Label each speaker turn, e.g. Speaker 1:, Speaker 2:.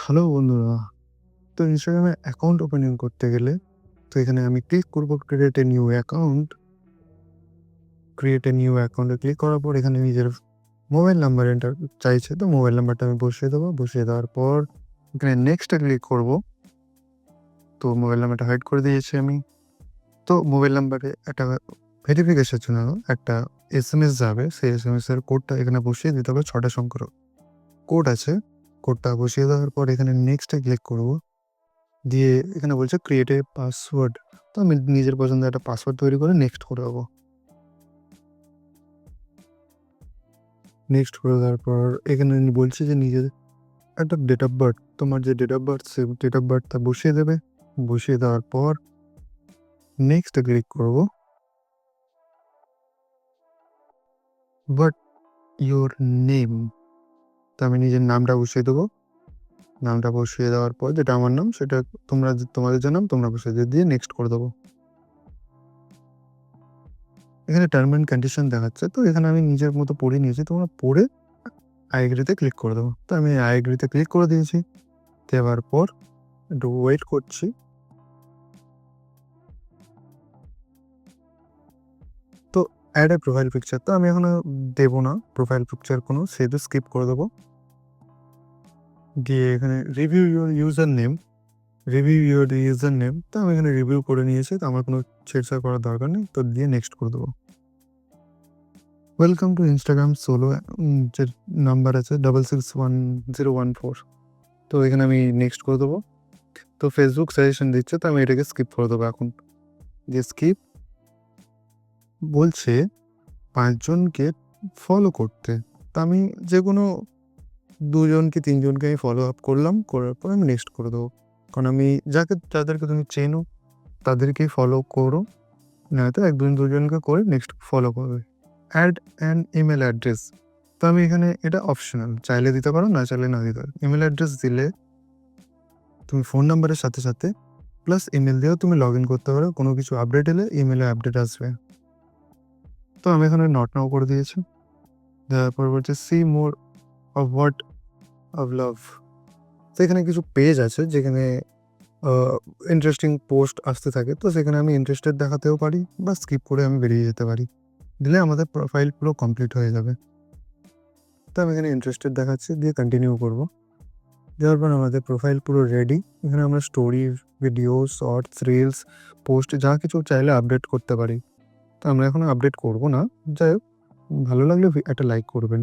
Speaker 1: Hello বন্ধুরা, তো ইনস্টাগ্রামে অ্যাকাউন্ট ওপেনিং করতে গেলে তো এখানে আমি ক্লিক করব create a new account create a new অ্যাকাউন্টে ক্লিক করার পর এখানে নিজের মোবাইল নাম্বার এন্টার চাইছে, তো মোবাইল নাম্বারটা আমি বসিয়ে দেবো। বসিয়ে দেওয়ার পর এখানে নেক্সটে ক্লিক করব। তো মোবাইল নাম্বারটা হাইড করে দিয়েছি আমি। তো মোবাইল নাম্বারে একটা ভেরিফিকেশনের জন্য একটা এস এম এস যাবে, সেই এস এম এস এর কোডটা এখানে বসিয়ে দিতে হবে। ছটা সংখ্যার কোড আছে। কোডটা বসিয়ে দেওয়ার পর এখানে নেক্সটে ক্লিক করব। দিয়ে এখানে বলছে ক্রিয়েট এ পাসওয়ার্ড তো আমি নিজের পছন্দের একটা পাসওয়ার্ড তৈরি করে নেক্সট করে দেবো। নেক্সট করে দেওয়ার পর এখানে বলছে যে নিজের একটা ডেট অফ বার্থ তোমার যে ডেট অফ বার্থ সে ডেট অফ বার্থটা বসিয়ে দেবে। বসিয়ে দেওয়ার পর নেক্সটে ক্লিক করব। বাট ইউর নেম তো আমি নিজের নামটা বসিয়ে দেবো। নামটা বসিয়ে দেওয়ার পর যেটা আমার নাম সেটা তোমরা তোমাদের যে নাম তোমরা বসিয়ে দিয়ে নেক্সট করে দেবো। এখানে টার্ম অ্যান্ড কন্ডিশন দেখাচ্ছে। তো এখানে আমি নিজের মতো পড়ে নিয়েছি। তোমরা পড়ে আইগ্রিতে ক্লিক করে দেবো। তো আমি আইগ্রিতে ক্লিক করে দিয়েছি। দেওয়ার পর একটু ওয়েট করছি। অ্যাড এ প্রোফাইল পিকচার তো আমি এখনও দেবো না প্রোফাইল পিকচার কোনো, সেহেতু স্কিপ করে দেবো। দিয়ে এখানে review your user name review your user name তো আমি এখানে রিভিউ করে নিয়েছি, তো আমার কোনো ছেড়ছাড় করার দরকার নেই, তো দিয়ে নেক্সট করে দেবো। ওয়েলকাম টু ইনস্টাগ্রাম সোলো যে নাম্বার আছে double six one zero one four তো এখানে আমি নেক্সট করে দেবো। তো ফেসবুক সাজেশন দিচ্ছে, তো আমি এটাকে স্কিপ করে দেবো এখন। যে স্কিপ বলছে পাঁচজনকে ফলো করতে। তা আমি যে কোনো দুজন কি তিনজনকে আমি ফলো আপ করলাম, করার পর আমি নেক্সট করে দেবো। কারণ আমি যাকে, যাদেরকে তুমি চেনো, তাদেরকেই ফলো করো, নয়তো এক দুজন দুজনকে করে নেক্সট ফলো করবে। অ্যাড অ্যান্ড ইমেল অ্যাড্রেস তো আমি এখানে এটা অপশনাল চাইলে দিতে পারো, না চাইলে না দিতে পারো। ইমেল অ্যাড্রেস দিলে তুমি ফোন নাম্বারের সাথে সাথে প্লাস ইমেল দিয়েও তুমি লগ ইন করতে পারো, কোনো কিছু আপডেট এলে ইমেলে আপডেট আসবে। তো আমি এখানে নট নাও করে দিয়েছি। দেওয়ার পর বলছে see more of what of love তো এখানে কিছু পেজ আছে যেখানে ইন্টারেস্টিং পোস্ট আসতে থাকে। তো সেখানে আমি ইন্টারেস্টেড দেখাতেও পারি বা স্কিপ করে আমি বেরিয়ে যেতে পারি। দিলে আমাদের প্রোফাইল পুরো কমপ্লিট হয়ে যাবে। তো আমি এখানে ইন্টারেস্টেড দেখাচ্ছি, দিয়ে কন্টিনিউ করব। দেওয়ার পর আমাদের প্রোফাইল পুরো রেডি এখানে আমরা story video shorts reels post যা কিছু চাইলে আপডেট করতে পারি। আমরা এখন আপডেট করব না। যাই হোক ভালো লাগলে একটা লাইক করবেন।